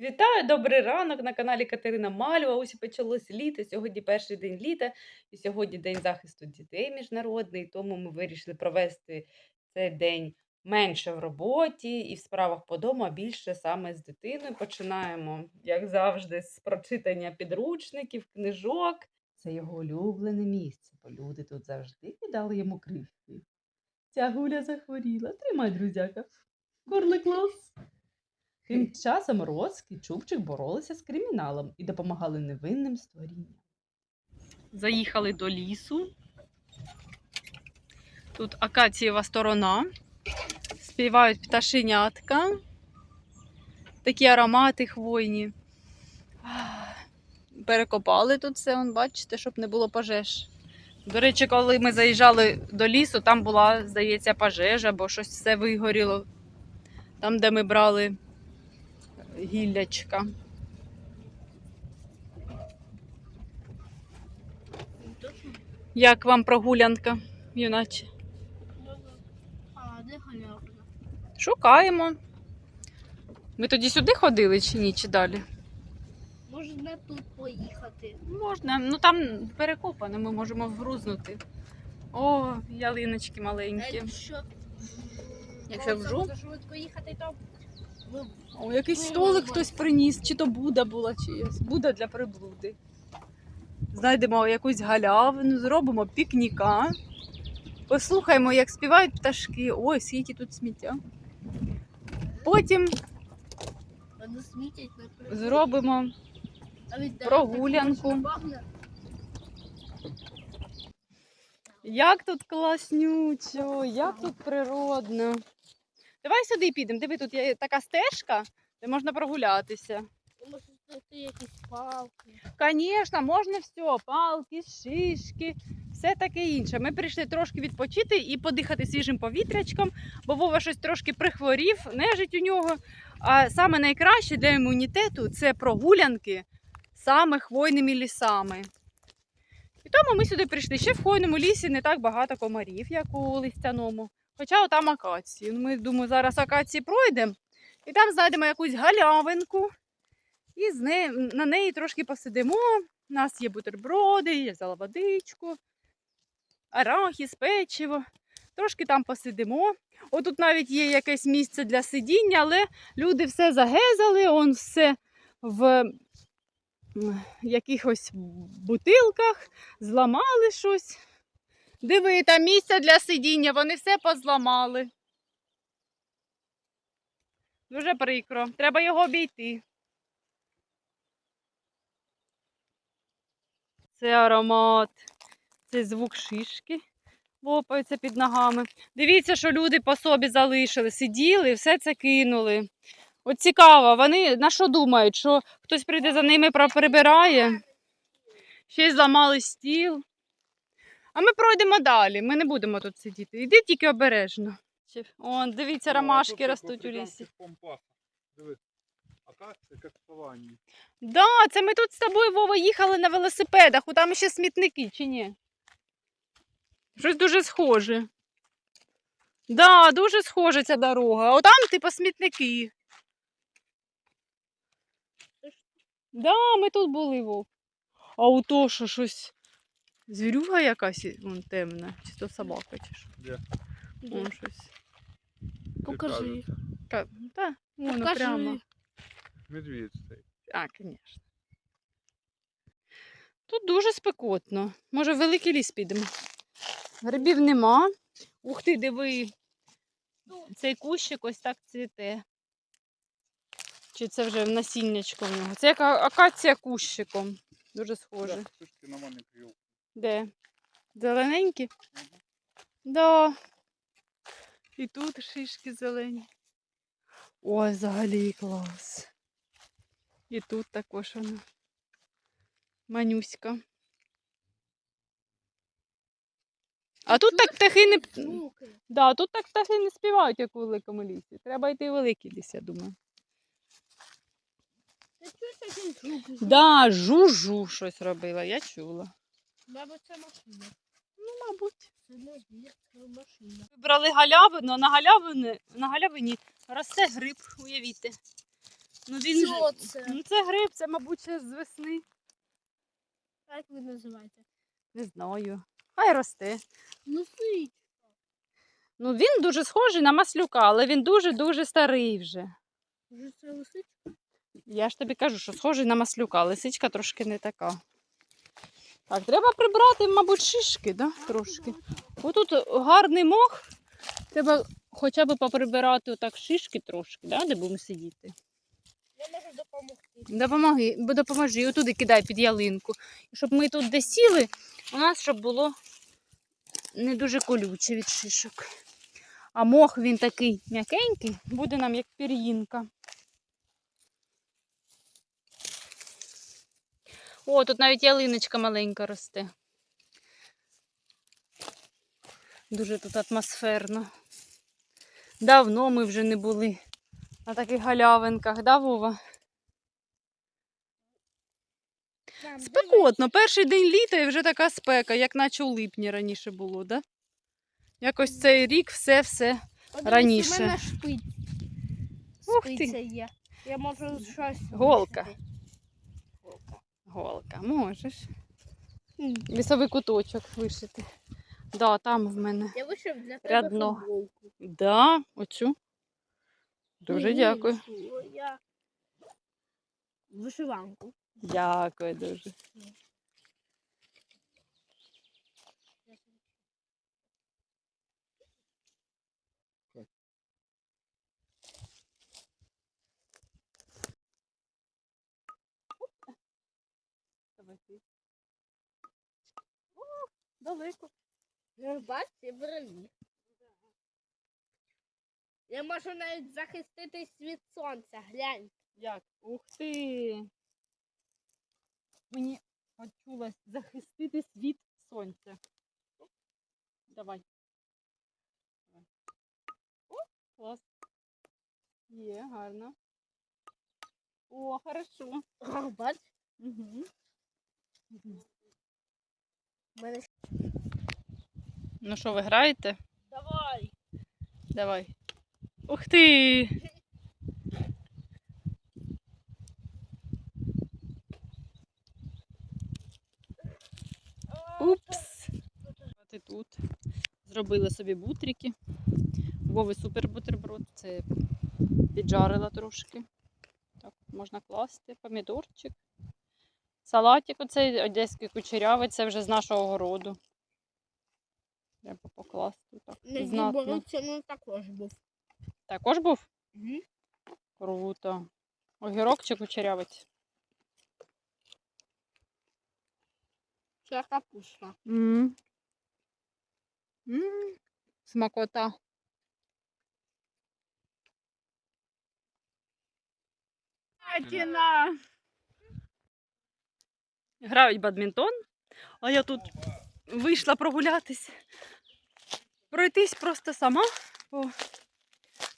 Вітаю, добрий ранок на каналі Катерина Мальова. Ось і почалось літо. Сьогодні перший день літа, і сьогодні День захисту дітей міжнародний. Тому ми вирішили провести цей день менше в роботі і в справах по дому, а більше саме з дитиною. Починаємо, як завжди, з прочитання підручників, книжок. Це його улюблене місце, бо люди тут завжди кидали йому кривки. Ця гуля захворіла. Тримай, друзяка. Корлик клас. Тим часом Роск і Чубчик боролися з криміналом і допомагали невинним створінням. Заїхали до лісу. Тут акацієва сторона. Співають пташенятка. Такі аромати хвойні. Перекопали тут все, он, бачите, щоб не було пожеж. До речі, коли ми заїжджали до лісу, там була, здається, пожежа, бо щось все вигоріло. Там, де ми брали гіллячка. Як вам прогулянка, юначе? А, де галявина? Шукаємо. Ми тоді сюди ходили чи ні, чи далі? Можна тут поїхати. Можна. Ну там перекопано, ми можемо вгрузнути. О, ялиночки маленькі. Якщо, Якщо вжу. швидко їхати, то О, якийсь Ну, столик хтось приніс, чи то Буда була чиясь. Буда для приблуди. Знайдемо якусь галявину, зробимо пікніка. Послухаємо, як співають пташки. Ой, скільки тут сміття. Потім зробимо прогулянку. Як тут класнючо, як тут природно. Давай сюди підемо. Диви, тут є така стежка, де можна прогулятися. Може знайти якісь палки. Звісно, можна все, палки, шишки, все таке інше. Ми прийшли трошки відпочити і подихати свіжим повітрячком, бо Вова щось трошки прихворів, нежить у нього. А саме найкраще для імунітету це прогулянки саме хвойними лісами. І тому ми сюди прийшли. Ще в хвойному лісі не так багато комарів, як у листяному. Хоча там акації. Ну, Ми думаю, зараз акації пройдемо і там знайдемо якусь галявинку. І з не, на неї трошки посидимо. У нас є бутерброди, я взяла водичку, арахіс, печиво. Трошки там посидимо. Отут навіть є якесь місце для сидіння, але люди все загезали, он все в якихось бутилках, зламали щось. Диви, там місце для сидіння, вони все позламали. Дуже прикро. Треба його обійти. Це аромат, це звук шишки лопаються під ногами. Дивіться, що люди по собі залишили, сиділи, все це кинули. От цікаво, вони на що думають, що хтось прийде за ними прибирає, ще й зламали стіл. А ми пройдемо далі, ми не будемо тут сидіти. Іди тільки обережно. О, дивіться, ромашки ростуть у лісі. Диви, акація каштовані. Да, це ми тут з тобою, Вова, їхали на велосипедах, у там ще смітники, чи ні? Щось дуже схоже. Да, дуже схожа ця дорога. А отам, типу, смітники. Да, ми тут були, Вов. А у то, що щось. Звірюга якась вон темна, чи то собака, чи що. Де? Вон щось. Покажи. Ка- Та, воно Покажи. прямо. Медведь стоїть. А, звісно. Тут дуже спекотно. Може, в великий ліс підемо. Грибів нема. Ух ти, диви. Цей кущик ось так цвіте. Чи це вже насіннячко в нього? Це як акація кущиком. Дуже схоже. Шишки на мене клюв. Де? Зелененькі? Да. І тут шишки зелені. Ой, взагалі клас. І тут також вона. Манюська. А тут так птахи не. Да, тут так птахи не співають, як у великому лісі. Треба йти в великий ліс, я думаю. Ти чуєш який звук? Да, жужу щось робила, я чула. Мабуть, це машина. Ну, мабуть. Це не звір, це машина. Вибрали галявину, а на галявині, на галявині росте гриб, уявіть. Ну він Що же- це? Ну це гриб, це, мабуть, ще з весни. Як ви називаєте? Не знаю. Хай росте. Ну сить. Ну він дуже схожий на маслюка, але він дуже-дуже старий вже. Вже це лисичка? Я ж тобі кажу, що схожий на маслюка, лисичка трошки не така. Так, треба прибрати, мабуть, шишки, да? трошки. Отут гарний мох. Треба хоча б поприбирати отак шишки трошки, да? де будемо сидіти. Я можу допомогти. Допомоги, бо допоможи, отуди кидай під ялинку. Щоб ми тут де сіли, у нас щоб було не дуже колюче від шишок. А мох він такий м'якенький, буде нам як пір'їнка. О, тут навіть ялиночка маленька росте. Дуже тут атмосферно. Давно ми вже не були на таких галявинках, да, Вова? Спекотно. Перший день літа і вже така спека, як наче у липні раніше було, да? Якось цей рік все-все. Раніше. У мене шпиць. Ух ти. Є. Я можу щось. Голка. вишити. Голка. Можеш. Лісовий куточок вишити. Да, там в мене. Я вишив для тебе Рядно. футболку. Да, оцю. Дуже Ні, дякую. Я вишиванку. Дякую дуже. Давай ти. О, далеко. Ну, бачите, брові. Я можу навіть захиститись від сонця. Глянь. Як? Ух ти! Мені почулось захиститись від сонця. Давай. Давай. О, клас. Є, гарно. О, хорошо. Бач, Угу. Ну що, ви граєте? Давай. Давай. Ух ти! Упс. Ти тут. Зробили собі бутрики. Вови супер бутерброд. Це піджарила трошки. Так, можна класти. Помідорчик. Салатик оцей одеський кучерявий, це вже з нашого городу. Треба покласти так. Не боруться, ну також був. Також був? Угу. Круто. Огірок чи кучерявець? Це капуста. м м Смакота. Атіна. Грають бадмінтон, а я тут вийшла прогулятись. Пройтись просто сама по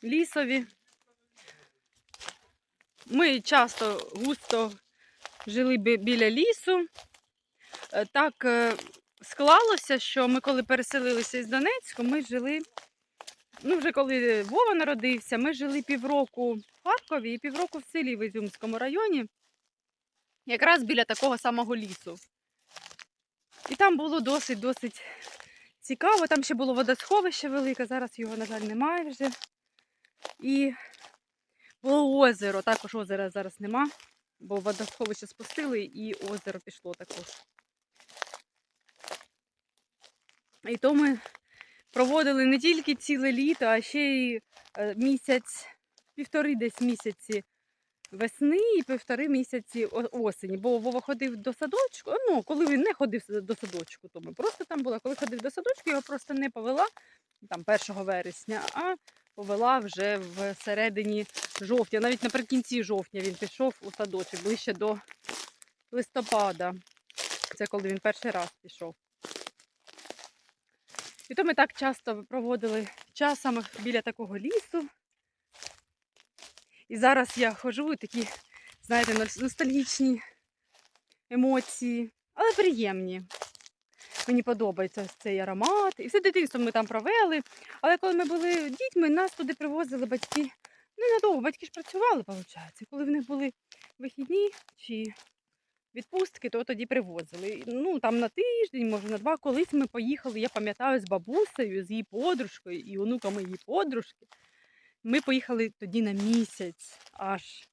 лісові. Ми часто густо жили біля лісу. Е, Так е, склалося, що ми, коли переселилися із Донецьку, ми жили. Ну, вже коли Вова народився, ми жили півроку в Харкові і півроку в селі в Ізюмському районі, якраз біля такого самого лісу. І там було досить-досить цікаво. Там ще було водосховище велике, зараз його, на жаль, немає вже. І було озеро, також озера зараз нема, бо водосховище спустили і озеро пішло також. І то ми проводили не тільки ціле літо, а ще й е, місяць, півтори десь місяці весни і півтори місяці осені. Бо Вова ходив до садочку. Ну, коли він не ходив до садочку, то ми просто там були. Коли ходив до садочку, його просто не повела там 1 вересня, а повела вже в середині жовтня. Навіть наприкінці жовтня він пішов у садочок ближче до листопада. Це коли він перший раз пішов. І то ми так часто проводили час саме біля такого лісу. І зараз я ходжу і такі, знаєте, ностальгічні емоції, але приємні. Мені подобається цей аромат. І все дитинство ми там провели. Але коли ми були дітьми, нас туди привозили батьки Ненадовго батьки ж працювали, виходить. Коли в них були вихідні чи відпустки, то тоді привозили. Ну там на тиждень, може на два. Колись ми поїхали, я пам'ятаю, з бабусею, з її подружкою і онуками її подружки. Ми поїхали тоді на місяць аж.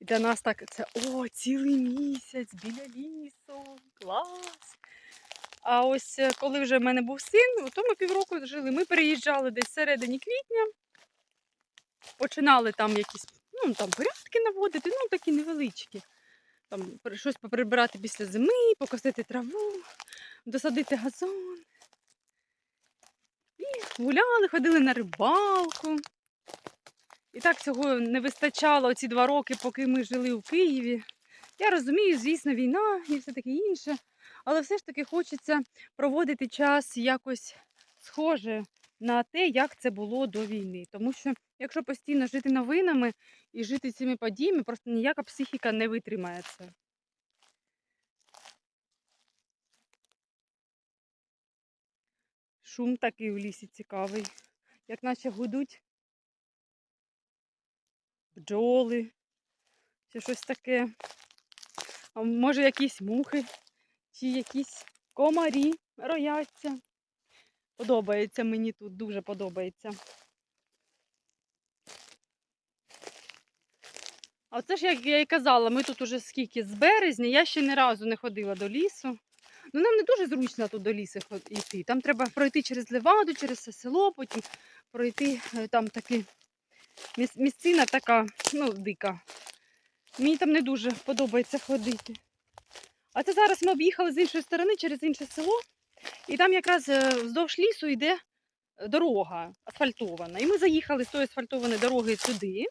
І для нас так це о, цілий місяць біля лісу. Клас. А ось е, коли вже в мене був син, то ми півроку жили. Ми переїжджали десь середині квітня, починали там якісь ну, там, порядки наводити, ну такі невеличкі. Там щось поприбирати після зими, покосити траву, досадити газон. І гуляли, ходили на рибалку. І так цього не вистачало ці два роки, поки ми жили у Києві. Я розумію, звісно, війна і все таке інше. Але все ж таки хочеться проводити час якось схоже на те, як це було до війни. Тому що якщо постійно жити новинами і жити цими подіями, просто ніяка психіка не витримає це. Шум такий у лісі цікавий, як наче гудуть бджоли чи щось таке. А може якісь мухи чи якісь комарі рояться. Подобається мені тут, дуже подобається. А це ж, як я і казала, ми тут уже скільки з березня, я ще ні разу не ходила до лісу. Ну, нам не дуже зручно тут до лісу йти. Там треба пройти через Леваду, через це село, потім пройти е, там таки міс- місцина така, ну, дика. Мені там не дуже подобається ходити. А це зараз ми об'їхали з іншої сторони через інше село, і там якраз е, вздовж лісу йде е, дорога асфальтована. І ми заїхали з тої асфальтованої дороги сюди.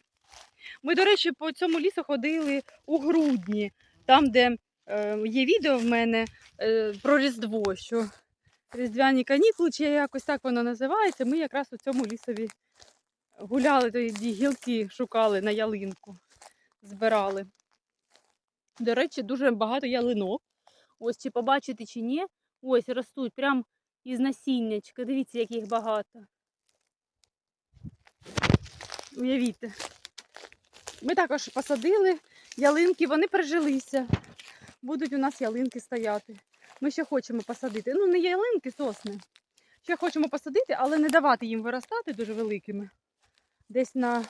Ми, до речі, по цьому лісу ходили у грудні, там, де е, є відео в мене про Різдво, що Різдвяні канікули, чи якось так воно називається. Ми якраз у цьому лісові гуляли, тоді гілки шукали на ялинку, збирали. До речі, дуже багато ялинок. Ось чи побачите, чи ні. Ось ростуть прям із насіннячка. Дивіться, як їх багато. Уявіть. Ми також посадили ялинки, вони прижилися. Будуть у нас ялинки стояти. Ми ще хочемо посадити. Ну, не ялинки, сосни. Ще хочемо посадити, але не давати їм виростати дуже великими. Десь на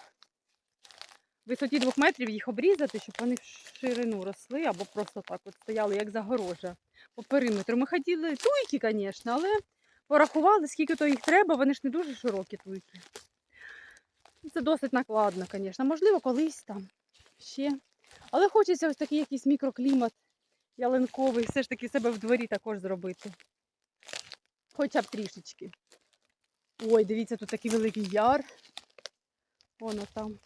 висоті двох метрів їх обрізати, щоб вони в ширину росли або просто так от стояли, як загорожа по периметру. Ми хотіли туйки, звісно, але порахували, скільки то їх треба, вони ж не дуже широкі туйки. Це досить накладно, звісно. Можливо, колись там ще. Але хочеться ось такий якийсь мікроклімат ялинковий, все ж таки себе в дворі також зробити. Хоча б трішечки. Ой, дивіться, тут такий великий яр. Воно там.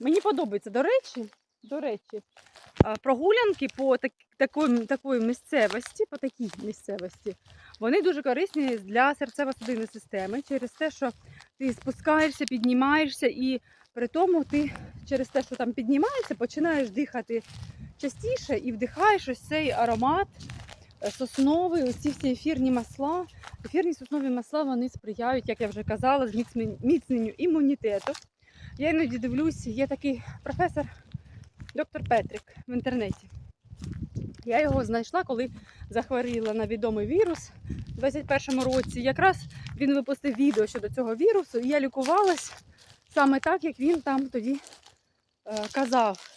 Мені подобається, до речі, до речі, прогулянки по так, такої, такої місцевості, по такій місцевості, вони дуже корисні для серцево-судинної системи через те, що ти спускаєшся, піднімаєшся, і при тому ти через те, що там піднімаєшся, починаєш дихати частіше і вдихаєш ось цей аромат сосновий, ось ці всі ефірні масла. Ефірні соснові масла вони сприяють, як я вже казала, зміцненню імунітету. Я іноді дивлюсь, є такий професор доктор Петрик в інтернеті. Я його знайшла, коли захворіла на відомий вірус у 21-му році. Якраз він випустив відео щодо цього вірусу, і я лікувалась саме так, як він там тоді е, казав.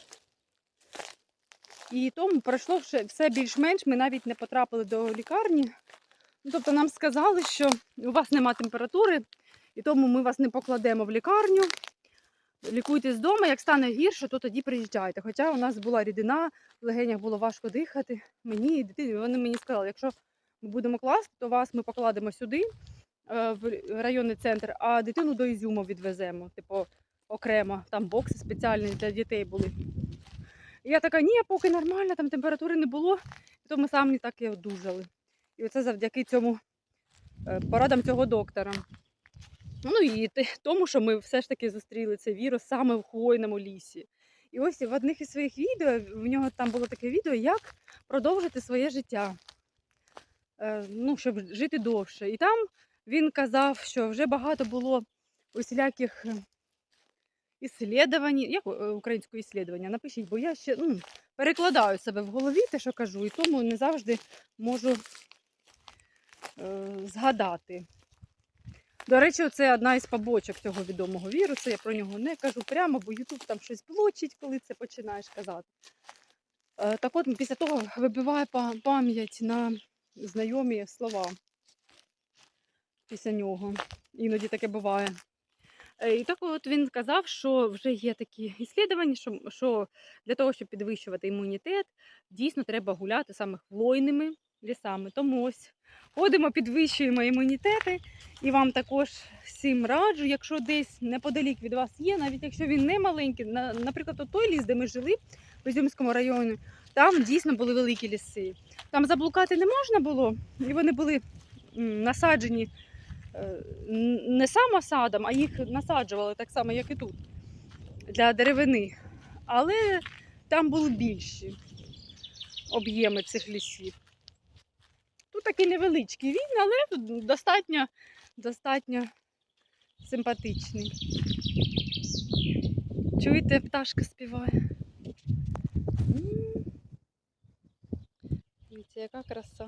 І тому пройшло все- більш-менш, ми навіть не потрапили до лікарні. Ну, Тобто нам сказали, що у вас нема температури, і тому ми вас не покладемо в лікарню. Лікуйтесь вдома, як стане гірше, то тоді приїжджайте. Хоча у нас була рідина, в легенях було важко дихати. Мені і дитині. Вони мені сказали, якщо ми будемо класти, то вас ми покладемо сюди, е, в районний центр, а дитину до Ізюму відвеземо, типу, окремо. Там бокси спеціальні для дітей були. І я така, ні, поки нормально, там температури не було, то ми самі так і одужали. І оце завдяки цьому е, порадам цього доктора. Ну і тому, що ми все ж таки зустріли цей вірус саме в хвойному лісі. І ось в одних із своїх відео, в нього там було таке відео, як продовжити своє життя, е, ну, щоб жити довше. І там він казав, що вже багато було усіляких іслідування. Як е, українською іслідування? Напишіть, бо я ще ну, перекладаю себе в голові те, що кажу, і тому не завжди можу е, згадати. До речі, це одна із побочок цього відомого вірусу. Я про нього не кажу прямо, бо Ютуб там щось блочить, коли це починаєш казати. Е, Так от після того вибиває пам'ять на знайомі слова після нього. Іноді таке буває. І так от він казав, що вже є такі іслідування, що, що для того, щоб підвищувати імунітет, дійсно треба гуляти саме хвойними лісами. Тому ось ходимо, підвищуємо імунітети. І вам також всім раджу, якщо десь неподалік від вас є, навіть якщо він не маленький, на- наприклад, той ліс, де ми жили в Ізюмському районі, там дійсно були великі ліси. Там заблукати не можна було, і вони були насаджені не сам садом, а їх насаджували так само, як і тут, для деревини. Але там були більші об'єми цих лісів. Тут такий невеличкий він, але достатньо, достатньо симпатичний. Чуєте, пташка співає. Яка краса.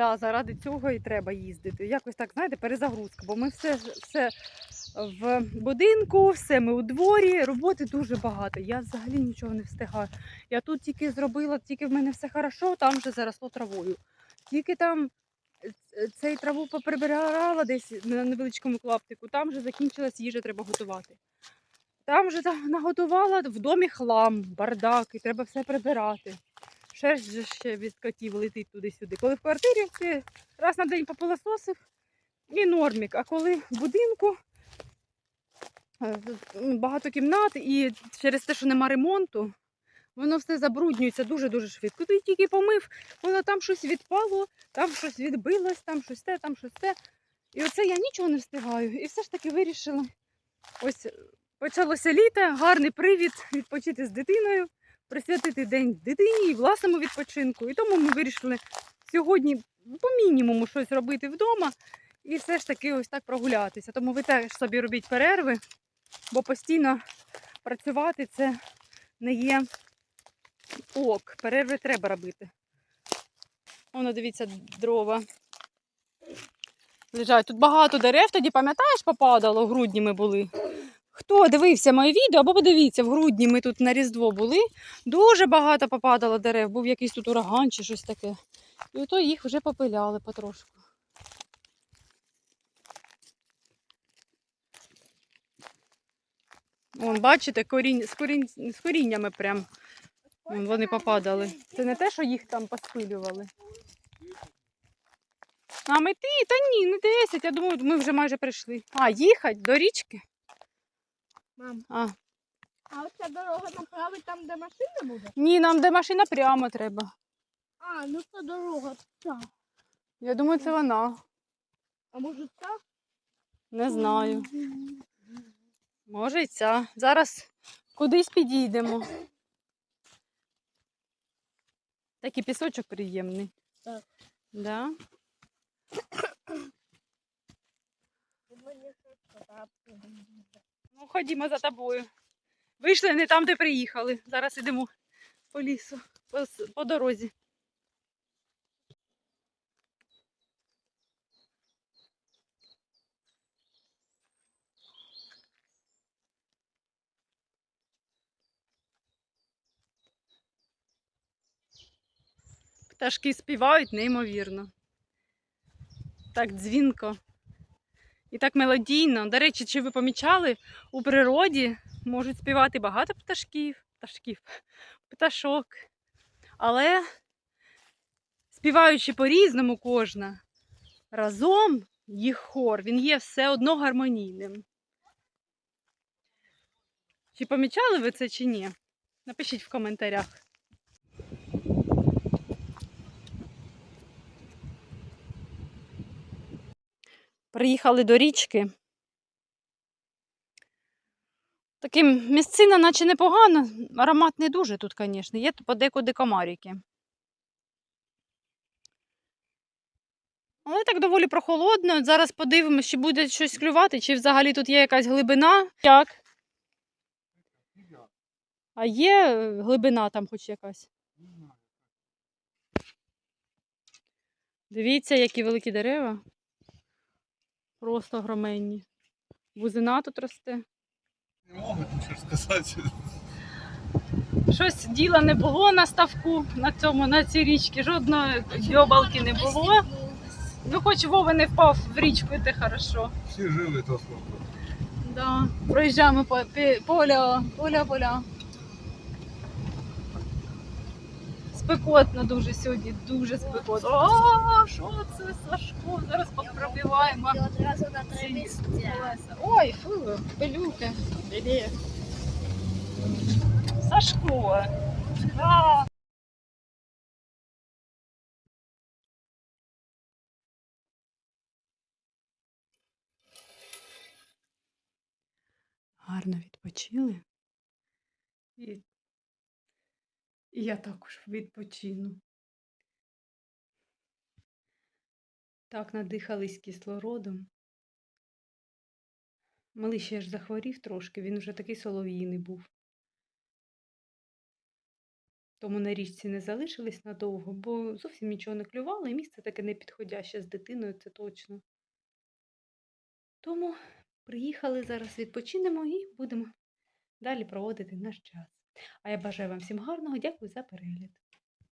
Да, заради цього і треба їздити. Якось так, знаєте, перезагрузка, бо ми все, все в будинку, все ми у дворі, роботи дуже багато. Я взагалі нічого не встигаю. Я тут тільки зробила, тільки в мене все хорошо, там вже заросло травою. Тільки там е, цей траву поприбирала десь на невеличкому клаптику, там вже закінчилась їжа, треба готувати. Там вже наготувала в домі хлам, бардак, і треба все прибирати. Шерсть ще від котів летить туди-сюди. Коли в квартирі ти раз на день попилососив і нормік. А коли в будинку е, багато кімнат і через те, що нема ремонту, воно все забруднюється дуже-дуже швидко. Ти тільки помив, воно там щось відпало, там щось відбилось, там щось те, там щось те. І оце я нічого не встигаю. І все ж таки вирішила. Ось е, почалося літо, гарний привід відпочити з дитиною присвятити день дитині і власному відпочинку. І тому ми вирішили сьогодні по мінімуму щось робити вдома і все ж таки ось так прогулятися. Тому ви теж собі робіть перерви, бо постійно працювати це не є ок. Перерви треба робити. Воно, дивіться, дрова. Лежать. Тут багато дерев, тоді пам'ятаєш, попадало, в грудні ми були. Хто дивився моє відео, або подивіться, в грудні ми тут на Різдво були. Дуже багато попадало дерев, був якийсь тут ураган чи щось таке. І ото їх вже попиляли потрошку. Вон, бачите, корінь, з, корінь, з коріннями прям вон, вони попадали. Це не те, що їх там поспилювали. А мети? Та ні, не 10. Я думаю, ми вже майже прийшли. А, їхати до річки? Мам, А, а оця дорога направить там, де машина буде? ні, нам де машина прямо треба. А, ну це дорога ця. Я думаю, це вона. А може ця? Не знаю. Може і ця. Зараз кудись підійдемо. Такий пісочок приємний. Так. Да? Мені щось. Ну, ходімо за тобою. Вийшли не там, де приїхали. Зараз йдемо по лісу, по, по дорозі. Пташки співають неймовірно. Так дзвінко. І так мелодійно. До речі, чи ви помічали, у природі можуть співати багато пташків, пташків, пташок. Але співаючи по-різному кожна, разом їх хор, він є все одно гармонійним. Чи помічали ви це чи ні? Напишіть в коментарях. Приїхали до річки. Таким місцина, наче непогано. Аромат не дуже тут, звісно. Є подекуди комарики. Але так доволі прохолодно. Зараз подивимось, чи буде щось клювати, чи взагалі тут є якась глибина. Як? А є е, глибина там хоч якась? Дивіться, які великі дерева. Просто огроменні. Бузина тут росте. Не можу нічого сказати. Щось діла не було на ставку на цьому, на цій річці. Жодної дьобалки не було. Ну, хоч Вова не впав в річку, і хорошо. Всі жили то слово. Да. Проїжджаємо по поля, поля, поля. Спекотно дуже сьогодні, дуже спекотно. О, що це, Сашко? Зараз попробиваємо. І одразу на три місця. Ой, фу, пилюки. Біди. Сашко. Да. Гарно відпочили. І, і я також відпочину. Так надихались кислородом. Малий ще ж захворів трошки, він вже такий солов'їний був. Тому на річці не залишились надовго, бо зовсім нічого не клювало, і місце таке непідходяще з дитиною, це точно. Тому приїхали зараз, відпочинемо і будемо далі проводити наш час. А я бажаю вам всім гарного, дякую за перегляд.